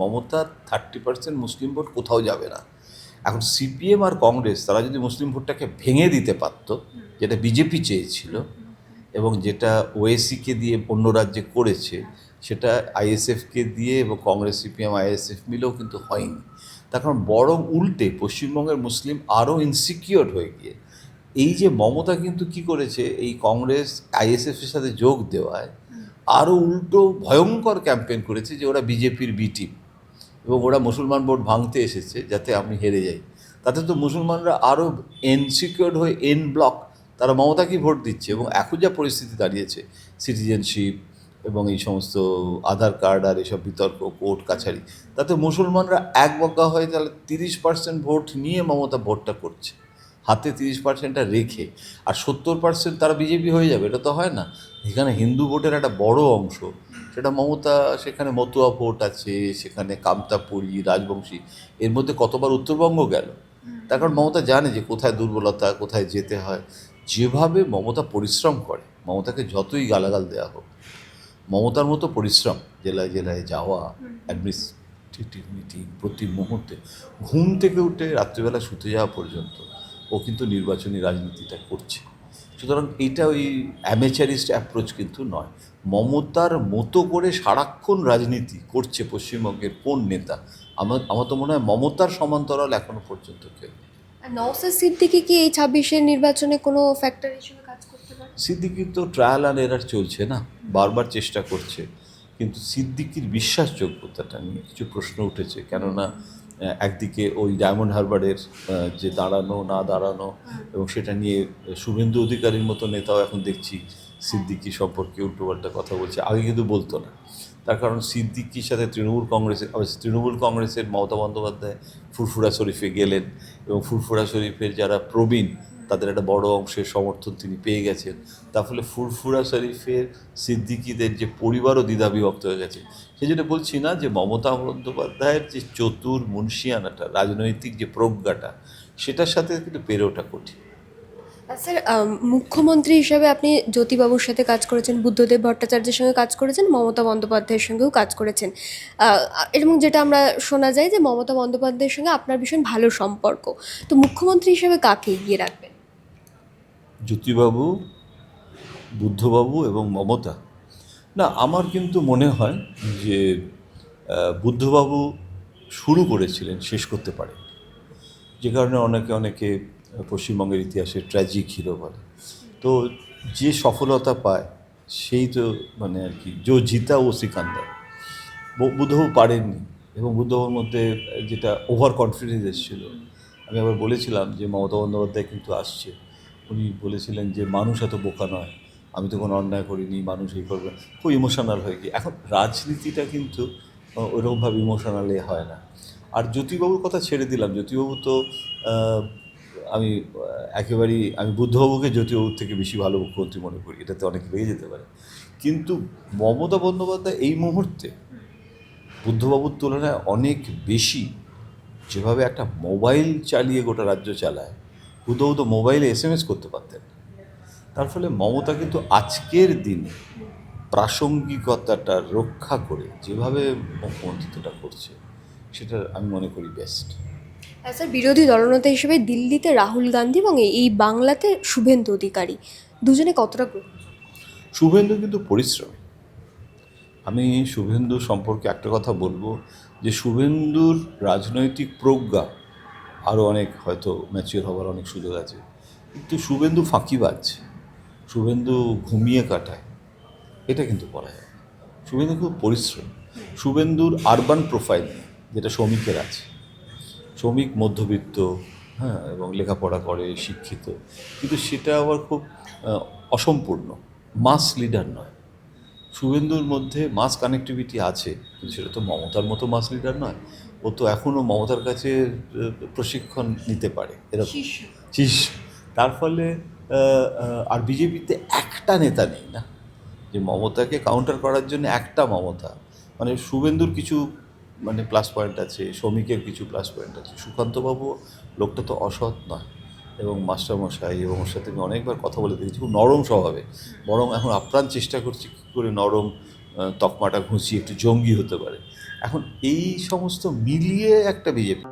মমতার thirty percent Muslim vote কোথাও যাবে না। এখন সিপিএম আর কংগ্রেস, তারা যদি মুসলিম ভোটটাকে ভেঙে দিতে পারত, যেটা বিজেপি চেয়েছিল এবং যেটা ওএসিকে দিয়ে অন্য রাজ্যে করেছে, সেটা আইএসএফকে দিয়ে এবং কংগ্রেস সিপিএম আইএসএফ মিলেও কিন্তু হয়নি। তার কারণ বরং উল্টে পশ্চিমবঙ্গের মুসলিম আরও ইনসিকিওর হয়ে গিয়ে, এই যে মমতা কিন্তু কি করেছে, এই কংগ্রেস আইএসএফের সাথে যোগ দেওয়ায়, আরও উল্টো ভয়ঙ্কর ক্যাম্পেইন করেছে যে ওরা বিজেপির বি টিম এবং ওরা মুসলমান ভোট ভাঙতে এসেছে যাতে আমি হেরে যাই। তাতে তো মুসলমানরা আরও এনসিকিওর হয়ে এন ব্লক তারা মমতাকেই ভোট দিচ্ছে এবং এখন যা পরিস্থিতি দাঁড়িয়েছে, সিটিজেনশিপ এবং এই সমস্ত আধার কার্ড আর এসব বিতর্ক, কোর্ট, কাছারি, তাতে মুসলমানরা এক বকা হয়ে তাহলে তিরিশ পার্সেন্ট ভোট নিয়ে মমতা ভোটটা করছে। হাতে তিরিশ পার্সেন্টটা রেখে আর সত্তর পার্সেন্ট তারা বিজেপি হয়ে যাবে, এটা তো হয় না। এখানে হিন্দু ভোটের একটা বড় অংশ সেটা মমতা সেখানে মতুয়া ভোট আছে সেখানে কামতাপুরী রাজবংশী এর মধ্যে কতবার উত্তরবঙ্গ গেল? তার কারণ মমতা জানে যে কোথায় দুর্বলতা কোথায় যেতে হয়। যেভাবে মমতা পরিশ্রম করে মমতাকে যতই গালাগাল দেওয়া হোক মমতার মতো পরিশ্রম জেলায় জেলায় যাওয়া অ্যাডমিনিস্ট্রেটিভ মিটিং প্রতি মুহূর্তে ঘুম থেকে উঠে রাত্রিবেলা শুতে যাওয়া পর্যন্ত ও কিন্তু নির্বাচনী রাজনীতিটা করছে। সুতরাং এটা ওই অ্যামেচারিস্ট অ্যাপ্রোচ কিন্তু নয়। মমতার মতো করে সারাক্ষণ রাজনীতি করছে পশ্চিমবঙ্গের কোন নেতা? আমার আমার তো মনে হয় মমতার সমান্তরাল এখনও পর্যন্ত কেউ। নওসাদ সিদ্দিকি কি এই ছাব্বিশের নির্বাচনে কোনো ফ্যাক্টর হিসেবে কাজ করতে পারে? সিদ্দিকির তো ট্রায়াল অ্যান্ড এরার চলছে না বারবার চেষ্টা করছে। কিন্তু সিদ্দিকির বিশ্বাসযোগ্যতাটা নিয়ে কিছু প্রশ্ন উঠেছে কেননা একদিকে ওই ডায়মন্ড হারবারের যে দাঁড়ানো না দাঁড়ানো এবং সেটা নিয়ে শুভেন্দু অধিকারীর মতো নেতাও এখন দেখছি সিদ্দিকি সম্পর্কে উল্টোপাল্টা কথা বলছে। আগে কিন্তু বলতো না। তার কারণ সিদ্দিকির সাথে তৃণমূল কংগ্রেসের তৃণমূল কংগ্রেসের মমতা বন্দ্যোপাধ্যায় ফুরফুরা শরীফে গেলেন এবং ফুরফুরা শরীফের যারা প্রবীণ তাদের একটা বড় অংশের সমর্থন তিনি পেয়ে গেছেন। তার ফলে ফুরফুরা শরীফের সিদ্দিকিদের যে পরিবারও দ্বিধাবিভক্ত হয়ে গেছে। সেই জন্য বলছি না যে মমতা বন্দ্যোপাধ্যায়ের যে চতুর মুন্সিয়ানাটা, রাজনৈতিক যে প্রজ্ঞাটা, সেটার সাথে কিন্তু পেরে ওঠা কঠিন। স্যার মুখ্যমন্ত্রী হিসাবে আপনি জ্যোতিবাবুর সাথে কাজ করেছেন, বুদ্ধদেব ভট্টাচার্যের সঙ্গে কাজ করেছেন, মমতা বন্দ্যোপাধ্যায়ের সঙ্গেও কাজ করেছেন। এবং যেটা আমরা শোনা যায় যে মমতা বন্দ্যোপাধ্যায়ের সঙ্গে আপনার ভীষণ ভালো সম্পর্ক। তো মুখ্যমন্ত্রী হিসেবে কাকে এগিয়ে রাখবেন? জ্যোতিবাবু, বুদ্ধবাবু এবং মমতা। না, আমার কিন্তু মনে হয় যে বুদ্ধবাবু শুরু করেছিলেন, শেষ করতে পারেন। যে কারণে অনেকে অনেকে পশ্চিমবঙ্গের ইতিহাসে ট্র্যাজিক হিরো বলে। তো যে সফলতা পায়, সেই তো মানে আর কি জো জিতা ও সিকান্দার বুদ্ধবাবু পারেননি এবং বুদ্ধবাবুর মধ্যে যেটা ওভার কনফিডেন্স এসেছিল, আমি আবার বলেছিলাম যে মমতা বন্দ্যোপাধ্যায় কিন্তু আসছে। উনি বলেছিলেন যে মানুষ এত বোকা নয়। আমি তো কোনো অন্যায় করিনি মানুষ এই করবে। খুব ইমোশনাল হয়ে গিয়ে। এখন রাজনীতিটা কিন্তু আহ, ওরকমভাবে ইমোশনালে হয় না। আর জ্যোতিবাবুর কথা ছেড়ে দিলাম। জ্যোতিবাবু তো আমি একেবারেই আমি বুদ্ধবাবুকে জ্যোতিবাবুর থেকে বেশি ভালো মুখ্যমন্ত্রী মনে করি। এটাতে অনেক লেগে যেতে পারে। কিন্তু মমতা বন্দ্যোপাধ্যায় এই মুহূর্তে বুদ্ধবাবুর তুলনায় অনেক বেশি যেভাবে একটা মোবাইল চালিয়ে গোটা রাজ্য চালায় তো মোবাইলে এস এম এস করতে পারতেন। তার ফলে মমতা কিন্তু আজকের দিনে প্রাসঙ্গিকতাটা রক্ষা করে যেভাবে মুখ্যমন্ত্রিত্বটা করছে সেটা আমি মনে করি বেস্ট আর স্যার বিরোধী দলনেতা হিসেবে দিল্লিতে রাহুল গান্ধী এবং এই বাংলাতে শুভেন্দু অধিকারী দুজনে কতটা শুভেন্দু কিন্তু পরিশ্রমী। আমি শুভেন্দু সম্পর্কে একটা কথা বলব যে শুভেন্দুর রাজনৈতিক প্রজ্ঞা আরও অনেক হয়তো ম্যাচিওর হওয়ার অনেক সুযোগ আছে। কিন্তু শুভেন্দু ফাঁকিবাজ শুভেন্দু ঘুমিয়ে কাটায়। এটা কিন্তু বলা যায়। শুভেন্দু খুব পরিশ্রম। শুভেন্দুর আরবান প্রোফাইল যেটা শ্রমিকের আছে। শ্রমিক মধ্যবিত্ত হ্যাঁ এবং লেখাপড়া করে, শিক্ষিত। কিন্তু সেটা আবার খুব অসম্পূর্ণ। মাস লিডার নয়। শুভেন্দুর মধ্যে মাস কানেক্টিভিটি আছে, কিন্তু সেটা তো মমতার মতো মাস লিডার নয়। ও তো এখনও মমতার কাছে প্রশিক্ষণ নিতে পারে এরকম। শিষ্য। তার ফলে আর বিজেপিতে একটা নেতা নেই না? যে মমতাকে কাউন্টার করার জন্য একটা মমতা। মানে শুভেন্দুর কিছু মানে প্লাস পয়েন্ট আছে শ্রমিকের কিছু প্লাস পয়েন্ট আছে। সুকান্তবাবু লোকটা তো অসৎ নয়। এবং মাস্টারমশাই এবং ওর সাথে আমি অনেকবার কথা বলে দেখেছি খুব নরম স্বভাবে। বরং এখন আপ্রাণ চেষ্টা করছি কী করে নরম তকমাটা ঘুষিয়ে একটু জঙ্গি হতে পারে। এখন এই সমস্ত মিলিয়ে একটা বিজেপি।